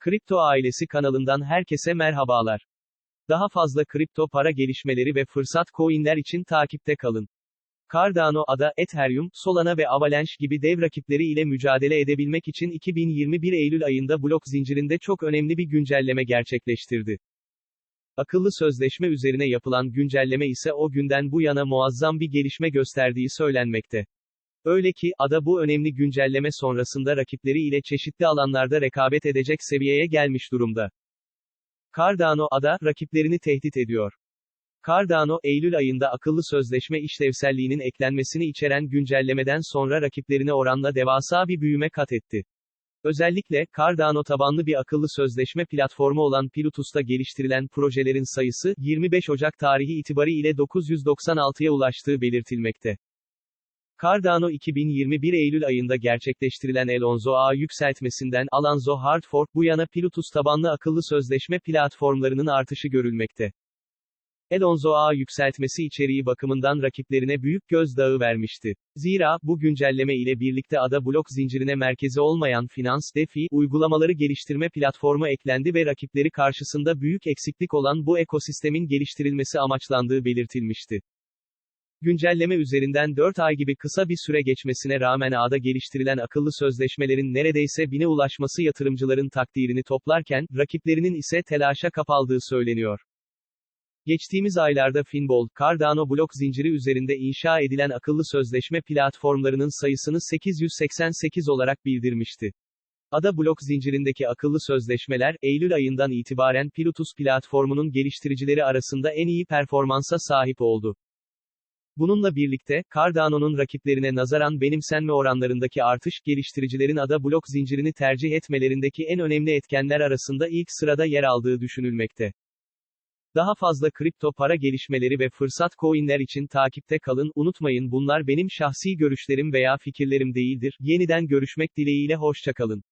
Kripto Ailesi kanalından herkese merhabalar. Daha fazla kripto para gelişmeleri ve fırsat coinler için takipte kalın. Cardano, ADA, Ethereum, Solana ve Avalanche gibi dev rakipleri ile mücadele edebilmek için 2021 Eylül ayında blok zincirinde çok önemli bir güncelleme gerçekleştirdi. Akıllı sözleşme üzerine yapılan güncelleme ise o günden bu yana muazzam bir gelişme gösterdiği söylenmekte. Öyle ki, ADA bu önemli güncelleme sonrasında rakipleri ile çeşitli alanlarda rekabet edecek seviyeye gelmiş durumda. Cardano, ADA, rakiplerini tehdit ediyor. Cardano, Eylül ayında akıllı sözleşme işlevselliğinin eklenmesini içeren güncellemeden sonra rakiplerine oranla devasa bir büyüme kat etti. Özellikle, Cardano tabanlı bir akıllı sözleşme platformu olan Pilotus'ta geliştirilen projelerin sayısı, 25 Ocak tarihi itibari ile 996'ya ulaştığı belirtilmekte. Cardano 2021 Eylül ayında gerçekleştirilen Elonzo ağ yükseltmesinden Alonzo Hartford bu yana Pilotus tabanlı akıllı sözleşme platformlarının artışı görülmekte. Elonzo ağ yükseltmesi içeriği bakımından rakiplerine büyük gözdağı vermişti. Zira, bu güncelleme ile birlikte ada blok zincirine merkezi olmayan finans, DeFi, uygulamaları geliştirme platformu eklendi ve rakipleri karşısında büyük eksiklik olan bu ekosistemin geliştirilmesi amaçlandığı belirtilmişti. Güncelleme üzerinden 4 ay gibi kısa bir süre geçmesine rağmen ağda geliştirilen akıllı sözleşmelerin neredeyse bine ulaşması yatırımcıların takdirini toplarken, rakiplerinin ise telaşa kapaldığı söyleniyor. Geçtiğimiz aylarda Finbol, Cardano blok zinciri üzerinde inşa edilen akıllı sözleşme platformlarının sayısını 888 olarak bildirmişti. Ada blok zincirindeki akıllı sözleşmeler, Eylül ayından itibaren Pilotus platformunun geliştiricileri arasında en iyi performansa sahip oldu. Bununla birlikte, Cardano'nun rakiplerine nazaran benimsenme oranlarındaki artış, geliştiricilerin ada blok zincirini tercih etmelerindeki en önemli etkenler arasında ilk sırada yer aldığı düşünülmekte. Daha fazla kripto para gelişmeleri ve fırsat coinler için takipte kalın, unutmayın bunlar benim şahsi görüşlerim veya fikirlerim değildir, yeniden görüşmek dileğiyle hoşçakalın.